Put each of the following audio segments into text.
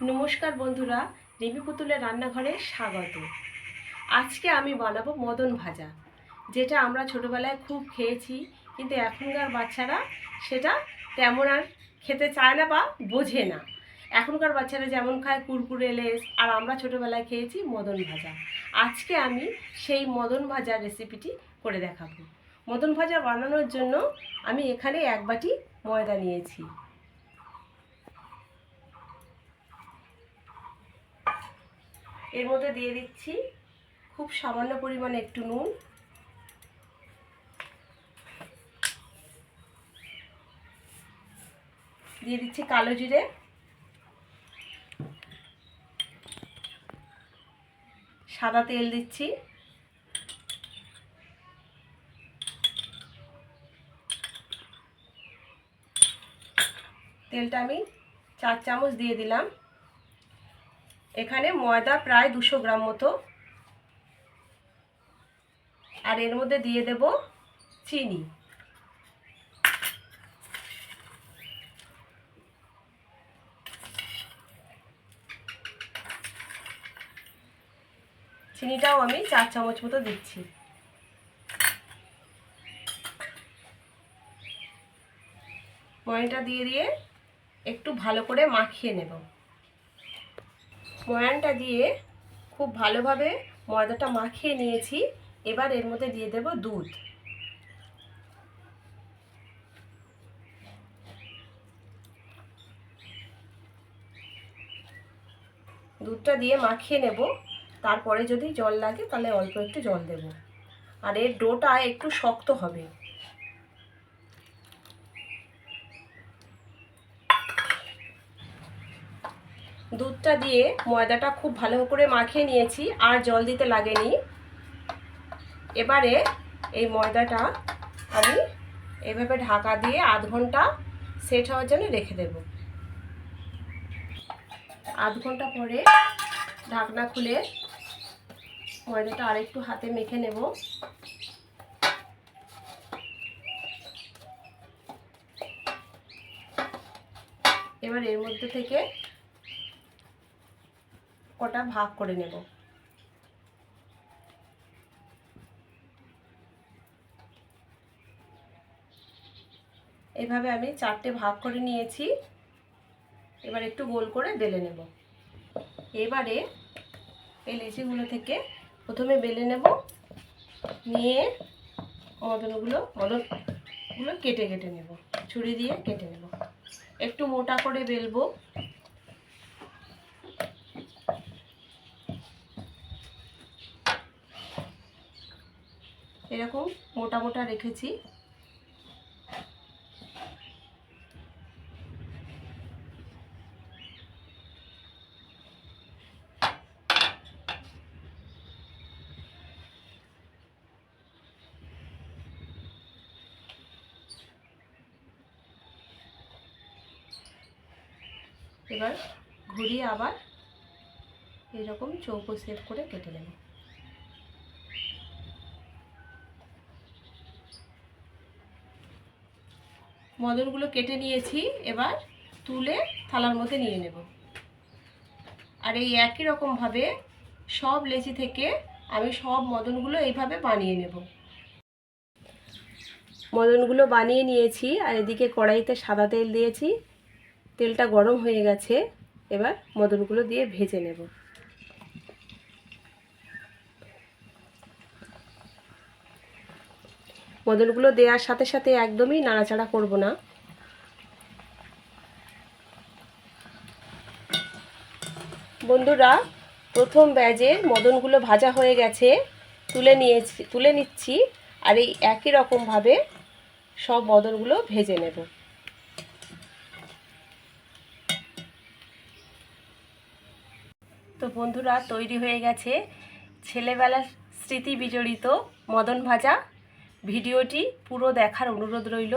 নমস্কার বন্ধুরা, রিমি পুতুলের রান্নাঘরে স্বাগত। আজকে আমি বানাবো মদন ভাজা, যেটা আমরা ছোটোবেলায় খুব খেয়েছি, কিন্তু এখনকার বাচ্চারা সেটা তেমন আর খেতে চায় না বা বোঝে না। এখনকার বাচ্চারা যেমন খায় কুরকুরে, লেস, আর আমরা ছোটোবেলায় খেয়েছি মদন ভাজা। আজকে আমি সেই মদন ভাজা রেসিপিটি করে দেখাবো। মদন ভাজা বানানোর জন্য আমি এখানে এক বাটি ময়দা নিয়েছি। এর মধ্যে দিয়ে দিচ্ছি খুব সামান্য পরিমাণে একটু নুন। দিয়ে দিচ্ছি কালো জিরে। সাদা তেল দিচ্ছি। তেলটা আমি চার চামচ দিয়ে দিলাম। এখানে ময়দা প্রায় দুশো গ্রাম মতো। আর এর মধ্যে দিয়ে দেব চিনি। চিনিটাও আমি চার চামচ মতো দিচ্ছি। ময়নটা দিয়ে দিয়ে একটু ভালো করে মাখিয়ে নেব। ময়ানটা দিয়ে খুব ভালোভাবে ময়দাটা মাখিয়ে নিয়েছি। এবার এর মধ্যে দিয়ে দেব দুধ। দুধটা দিয়ে মাখিয়ে নেব। তারপরে যদি জল লাগে তাহলে অল্প একটু জল দেব। আর এর ডোটা একটু শক্ত হবে। দুধটা দিয়ে ময়দাটা খুব ভালো করে মাখিয়ে নিয়েছি, আর জল দিতে লাগেনি। এবারে এই ময়দাটা আমি এভাবে ঢাকা দিয়ে আধ ঘণ্টা সেট হওয়ার জন্য রেখে দেব। আধ ঘণ্টা পরে ঢাকনা খুলে ময়দাটা আরেকটু হাতে মেখে নেব। এবার এর মধ্যে থেকে কটা ভাগ করে নেব। এভাবে আমি চারটে ভাগ করে নিয়েছি। এবার একটু গোল করে বেলে নেব। এবারে এই লেচিগুলো থেকে প্রথমে বেলে নেব। নিয়ে মদনগুলো মদনগুলো কেটে কেটে নেব। ছুরি দিয়ে কেটে নেব। একটু মোটা করে বেলবো। এরকম মোটা মোটা রেখেছি। এবার ঘুরিয়ে আবার এরকম চৌকো সেট করে কেটে নেব। মদনগুলো কেটে নিয়েছি, এবার তুলে থালার মধ্যে নিয়ে নেব। আর এই একই রকমভাবে সব লেচি থেকে আমি সব মদনগুলো এইভাবে বানিয়ে নেব। মদনগুলো বানিয়ে নিয়েছি, আর এদিকে কড়াইতে সাদা তেল দিয়েছি। তেলটা গরম হয়ে গেছে, এবার মদনগুলো দিয়ে ভেজে নেব। মদনগুলো দেওয়ার সাথে সাথে একদমই নাড়াচাড়া করব না। বন্ধুরা, প্রথম ব্যাজের মদনগুলো ভাজা হয়ে গেছে, তুলে নিয়েছি, তুলে নিচ্ছি, আর এই একই রকমভাবে সব মদনগুলো ভেজে নেব। তো বন্ধুরা, তৈরি হয়ে গেছে ছেলেবেলার স্মৃতি বিজড়িত মদন ভাজা। ভিডিওটি পুরো দেখার অনুরোধ রইল।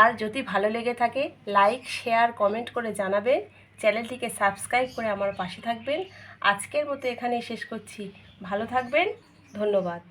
আর যদি ভালো লেগে থাকে, লাইক, শেয়ার, কমেন্ট করে জানাবেন। চ্যানেলটিকে সাবস্ক্রাইব করে আমার পাশে থাকবেন। আজকের মতো এখানেই শেষ করছি। ভালো থাকবেন। ধন্যবাদ।